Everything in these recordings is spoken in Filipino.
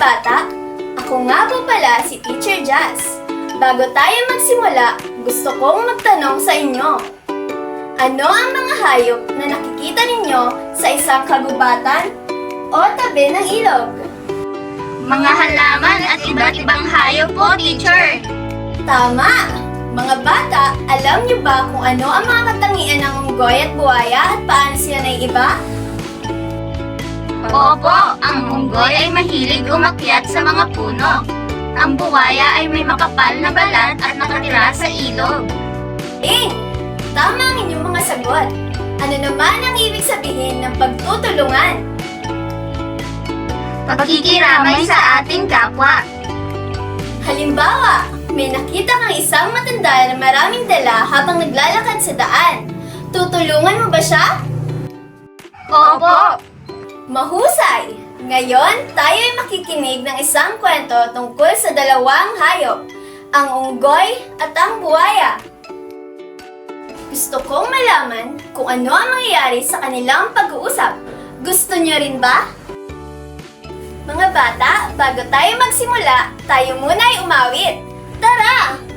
bata, ako nga po pala si Teacher Jazz. Bago tayo magsimula, gusto kong magtanong sa inyo. Ano ang mga hayop na nakikita ninyo sa isang kagubatan o tabi ng ilog? Mga halaman at iba't ibang hayop po, teacher. Tama! Mga bata, alam niyo ba kung ano ang mga katangian ng unggoy at buhaya at paano sila naiiba? Opo, ang unggoy ay mahilig umakyat sa mga puno. Ang buwaya ay may makapal na balat at nakatira sa ilog. Eh, tama ang inyong mga sagot. Ano naman ang ibig sabihin ng pagtutulungan? Pagkikiramay sa ating kapwa. Halimbawa, may nakita kang isang matanda na maraming dala habang naglalakad sa daan. Tutulungan mo ba siya? Opo, Mahusay! Ngayon, tayo ay makikinig ng isang kwento tungkol sa dalawang hayop, ang unggoy at ang buwaya. Gusto kong malaman kung ano ang mangyayari sa kanilang pag-uusap. Gusto niyo rin ba? Mga bata, bago tayo magsimula, tayo muna ay umawit. Tara!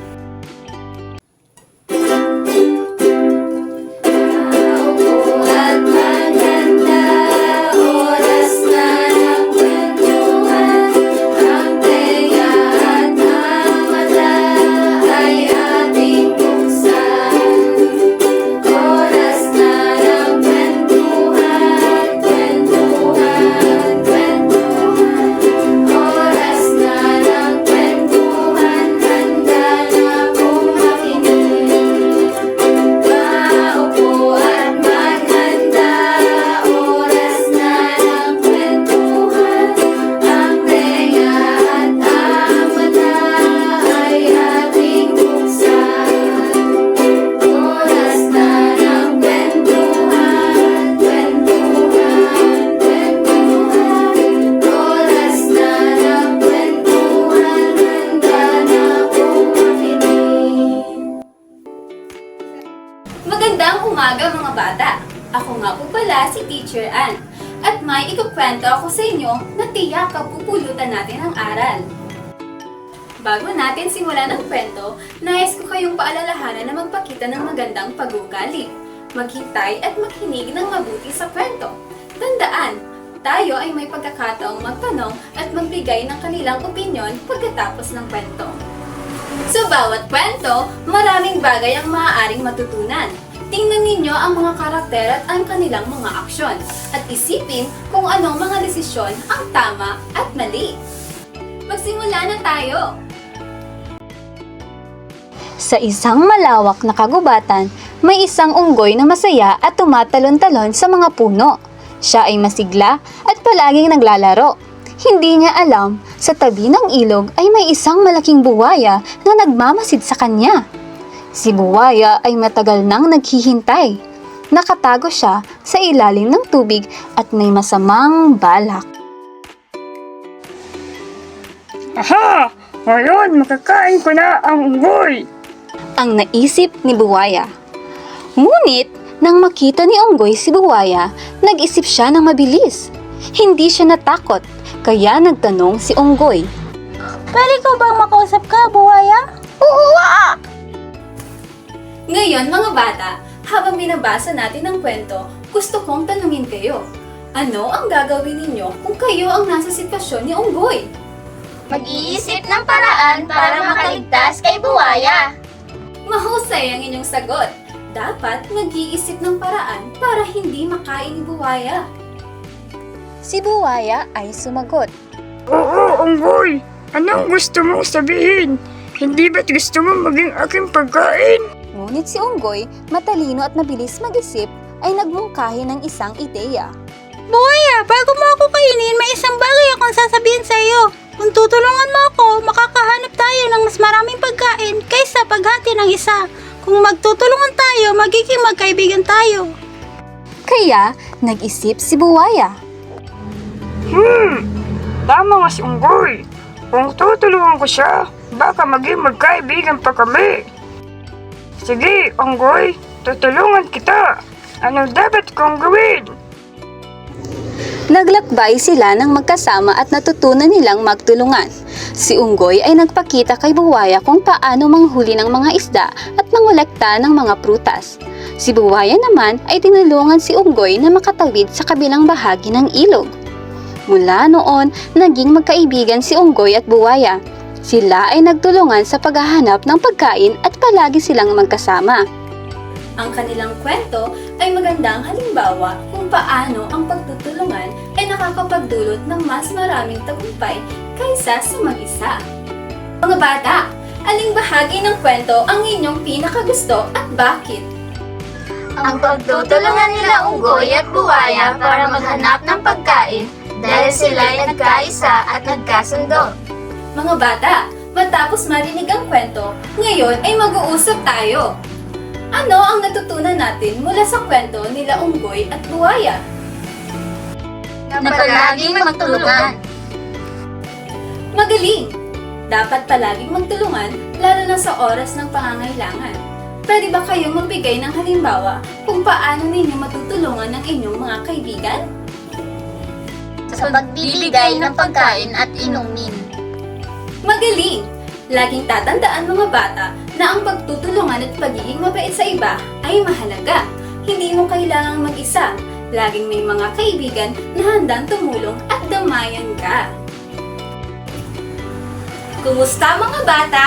Magandang umaga mga bata! Ako nga po pala si Teacher Ann at may ikukwento ako sa inyo na tiyak kapupulutan natin ang aral. Bago natin simulan ang kwento, nais ko kayong paalalahanan na magpakita ng magandang pag-uugali. Maghintay at makinig ng mabuti sa kwento. Tandaan, tayo ay may pagkakataong magtanong at magbigay ng kanilang opinyon pagkatapos ng kwento. Sa bawat kwento, maraming bagay ang maaaring matutunan. Tingnan ninyo ang mga karakter at ang kanilang mga aksyon at isipin kung anong mga desisyon ang tama at mali. Magsimula na tayo! Sa isang malawak na kagubatan, may isang unggoy na masaya at tumatalon-talon sa mga puno. Siya ay masigla at palaging naglalaro. Hindi niya alam, sa tabi ng ilog ay may isang malaking buwaya na nagmamasid sa kanya. Si buwaya ay matagal nang naghihintay. Nakatago siya sa ilalim ng tubig at may masamang balak. Aha! Ngayon, makakain ko na ang unggoy! ang naisip ni Buwaya. Ngunit, nang makita ni Unggoy si Buwaya, nag-isip siya ng mabilis. Hindi siya natakot, kaya nagtanong si Unggoy. Pwede ko bang makausap ka, Buwaya? Oo, Ngayon mga bata, habang binabasa natin ang kwento, gusto kong tanungin kayo. Ano ang gagawin ninyo kung kayo ang nasa sitwasyon ni Unggoy? mag-iisip ng paraan para makaligtas kay buwaya. Mahusay ang inyong sagot. Dapat mag-iisip ng paraan para hindi makain ni buwaya. Si Buwaya ay sumagot. Oo, unggoy! Anong gusto mong sabihin? Hindi ba't gusto mo maging aking pagkain? Ngunit si Unggoy, matalino at mabilis mag-isip, ay nagmungkahi ng isang ideya. Buwaya, bago mo ako kainin, may isang bagay akong sasabihin sa iyo. Kung tutulungan mo ako, makakahanap tayo ng mas maraming pagkain kaysa paghati ng isa. Kung magtutulungan tayo, magiging magkaibigan tayo. Kaya, nag-isip si Buwaya. Hmm, tama nga si unggoy. Kung tutulungan ko siya, baka maging magkaibigan pa kami. Sige, unggoy, tutulungan kita. Ano dapat kong gawin? Naglakbay sila ng magkasama at natutunan nilang magtulungan. Si Unggoy ay nagpakita kay Buwaya kung paano manghuli ng mga isda at mangolekta ng mga prutas. Si Buwaya naman ay tinulungan si Unggoy na makatawid sa kabilang bahagi ng ilog. Mula noon, naging magkaibigan si Unggoy at Buwaya. Sila ay nagtulungan sa paghahanap ng pagkain at palagi silang magkasama. Ang kanilang kwento ay magandang halimbawa kung paano ang pagtutulungan ay nakakapagdulot ng mas maraming tagumpay kaysa sa mag-isa. Mga bata, aling bahagi ng kwento ang inyong pinakagusto at bakit? Ang pagtutulungan nila Unggoy at Buwaya para maghanap ng pagkain dahil sila ay nagkaisa at nagkasundo. Mga bata, matapos marinig ang kwento, ngayon ay mag-uusap tayo. Ano ang natutunan natin mula sa kwento nila Unggoy at Buwaya? Na palaging magtulungan. Magaling! Dapat palaging magtulungan, lalo na sa oras ng pangangailangan. Pwede ba kayong magbigay ng halimbawa kung paano ninyo matutulungan ng inyong mga kaibigan? Sa pagbibigay ng pagkain at inumin. Magaling! Laging tatandaan mga bata na ang pagtutulungan at pagiging mabait sa iba ay mahalaga. Hindi mo kailangang mag-isa. Laging may mga kaibigan na handang tumulong at damayan ka. Kumusta mga bata?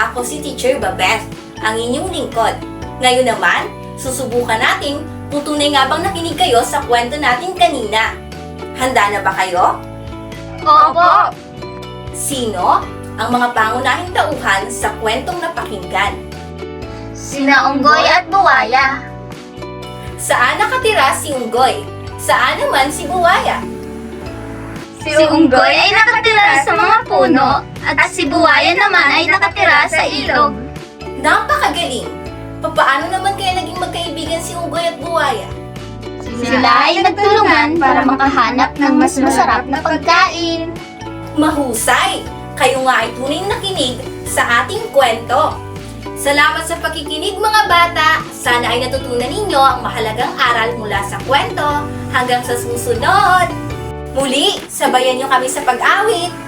Ako si Teacher Babeth, ang inyong lingkod. Ngayon naman, susubukan natin kung tunay nga bang nakinig kayo sa kwento natin kanina. Handa na ba kayo? Opo! Sino ang mga pangunahing tauhan sa kwentong napakinggan? Sina Unggoy at Buwaya. Saan nakatira si Unggoy? Saan naman si Buwaya? Si Unggoy ay nakatira sa mga puno at si Buwaya naman ay nakatira sa ilog. Napakagaling! Papaano naman kaya naging magkaibigan si Unggoy at Buwaya? Sila ay nagtulungan para makahanap ng mas masarap na pagkain. Mahusay! Kayo nga ay tunay nakinig sa ating kwento. Salamat sa pakikinig mga bata. Sana ay natutunan ninyo ang mahalagang aral mula sa kwento. Hanggang sa susunod! Muli, sabayan niyo kami sa pag-awit.